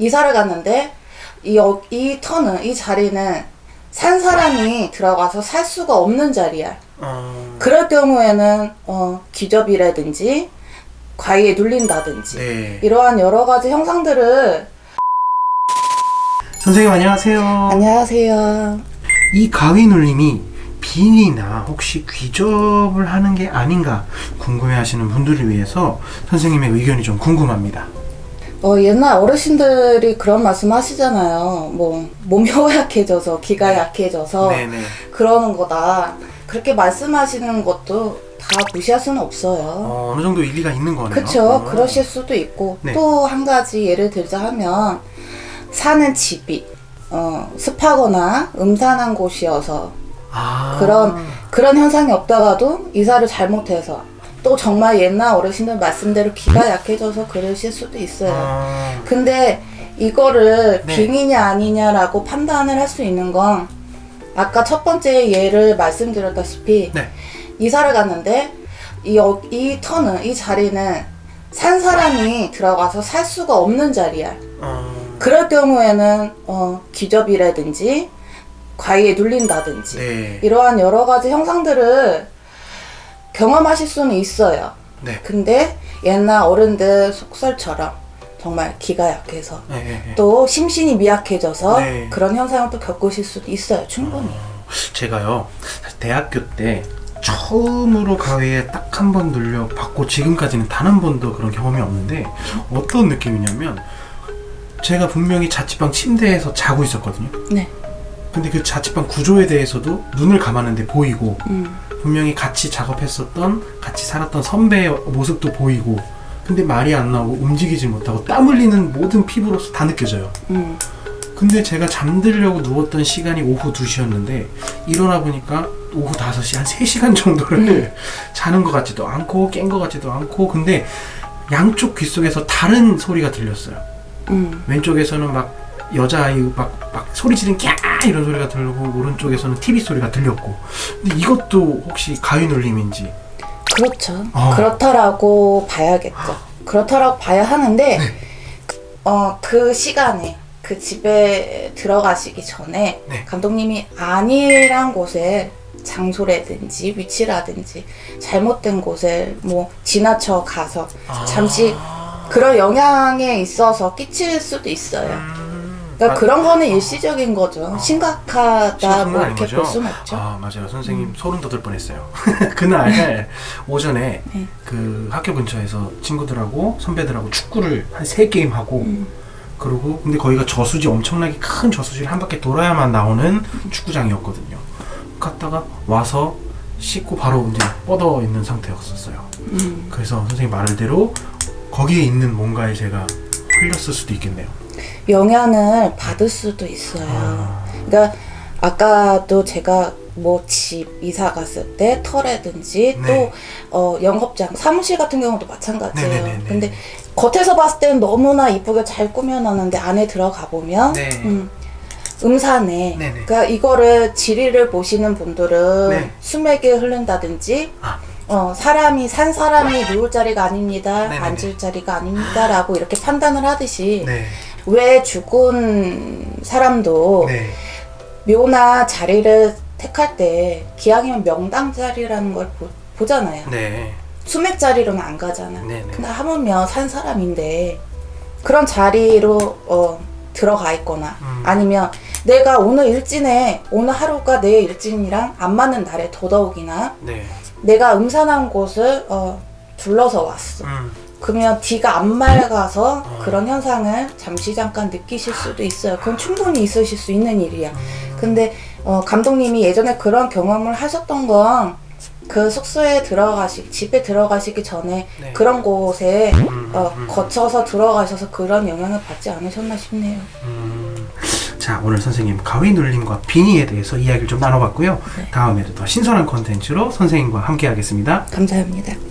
이사를 갔는데 이, 어- 이 터는 이 자리는 산 사람이 들어가서 살 수가 없는 자리야. 어, 그럴 경우에는 어, 기접이라든지 과위에 눌린다든지 네. 이러한 여러 가지 형상들을 선생님 안녕하세요. 안녕하세요. 이 가위 눌림이 빙이나 혹시 귀접을 하는 게 아닌가 궁금해하시는 분들을 위해서 선생님의 의견이 좀 궁금합니다. 어, 옛날 어르신들이 그런 말씀 하시잖아요. 뭐 몸이 허약해져서 기가 네. 약해져서 네네. 그러는 거다. 그렇게 말씀하시는 것도 다 무시할 수는 없어요. 어, 어느 정도 일리가 있는 거네요. 그쵸. 어. 그러실 수도 있고. 네. 또 한 가지 예를 들자 하면, 사는 집이, 어, 습하거나 음산한 곳이어서 아. 그런, 그런 현상이 없다가도 이사를 잘못해서 또 정말 옛날 어르신들 말씀대로 기가 약해져서 그러실 수도 있어요. 아. 근데 이거를 네. 빙이냐 아니냐라고 판단을 할 수 있는 건 아까 첫 번째 예를 말씀드렸다시피 네. 이사를 갔는데 이, 어- 이 터는 이 자리는 산 사람이 들어가서 살 수가 없는 자리야. 어. 그럴 경우에는 어, 기접이라든지 과위에 눌린다든지 네. 이러한 여러 가지 형상들을 경험하실 수는 있어요. 네. 근데 옛날 어른들 속설처럼 정말 기가 약해서 네, 네, 네. 또 심신이 미약해져서 네. 그런 현상을 또 겪으실 수도 있어요. 충분히. 제가요 사실 대학교 때 처음으로 가위에 딱 한 번 눌려 받고 지금까지는 단 한 번도 그런 경험이 없는데 어떤 느낌이냐면 제가 분명히 자취방 침대에서 자고 있었거든요. 네. 근데 그 자취방 구조에 대해서도 눈을 감았는데 보이고 음. 분명히 같이 작업했었던 같이 살았던 선배의 모습도 보이고 근데 말이 안 나오고 움직이지 못하고 땀 흘리는 모든 피부로서 다 느껴져요. 음. 근데 제가 잠들려고 누웠던 시간이 오후 2시였는데 일어나 보니까 오후 5시 한 3시간 정도를 자는 것 같지도 않고 깬 것 같지도 않고 근데 양쪽 귀 속에서 다른 소리가 들렸어요. 음. 왼쪽에서는 막 여자아이 막, 막 소리 지른 캬 이런 소리가 들리고 오른쪽에서는 TV 소리가 들렸고 근데 이것도 혹시 가위 눌림인지 그렇죠. 아. 그렇다라고 봐야겠죠. 그렇다라고 봐야 하는데 네. 어, 그 시간에 그 집에 들어가시기 전에 네. 감독님이 아니란 곳에 장소라든지 위치라든지 잘못된 곳에 뭐 지나쳐 가서 잠시 그런 영향에 있어서 끼칠 수도 있어요. 음, 그러니까 아, 그런 거는 일시적인 거죠. 심각하다 심각한 뭐 아닌 이렇게 거죠? 볼 수는 없죠. 아 맞아요 선생님 소름 돋을 뻔했어요 그날 오전에 네. 그 학교 근처에서 친구들하고 선배들하고 축구를 한 세 게임 하고 음. 그러고 근데 거기가 저수지 엄청나게 큰 저수지를 한 바퀴 돌아야만 나오는 축구장이었거든요 갔다가 와서 씻고 바로 이제 뻗어 있는 상태였었어요 음. 그래서 선생님 말대로 거기에 있는 뭔가에 제가 흘렸을 수도 있겠네요 영향을 받을 수도 있어요. 아, 그러니까 아까도 제가 뭐 집 이사 갔을 때 터라든지 네. 또 어, 영업장 사무실 같은 경우도 마찬가지예요. 네네네네. 근데 겉에서 봤을 때는 너무나 이쁘게 잘 꾸며놨는데 안에 들어가 보면 네. 음. 네네. 그러니까 이거를 지리를 보시는 분들은 네. 수맥이 흐른다든지 아. 어, 사람이 산 사람이 누울 자리가 아닙니다. 네네네. 앉을 자리가 아닙니다라고 이렇게 판단을 하듯이 네. 왜 죽은 사람도 네. 묘나 자리를 택할 때 기왕이면 명당 자리라는 걸 보, 잖아요 네. 수맥 자리로는 안 가잖아. 네 네. 근데 하물며 산 사람인데 그런 자리로 어, 들어가 있거나 음. 아니면 내가 오늘 일진에 오늘 하루가 내 일진이랑 안 맞는 날에 더더욱이나 네. 내가 음산한 곳을 어, 둘러서 왔어. 음. 그러면 뒤가 안 맑아서 어. 그런 현상을 잠시 잠깐 느끼실 수도 있어요. 그건 충분히 있으실 수 있는 일이야. 음. 근데 어, 감독님이 예전에 그런 경험을 하셨던 건 그 숙소에 들어가시 집에 들어가시기 전에 네. 그런 곳에 음, 어, 음. 거쳐서 들어가셔서 그런 영향을 받지 않으셨나 싶네요. 음, 자 오늘 선생님 가위 눌림과 빙의에 대해서 이야기를 좀 나눠봤고요. 네. 다음에도 더 신선한 컨텐츠로 선생님과 함께하겠습니다. 감사합니다.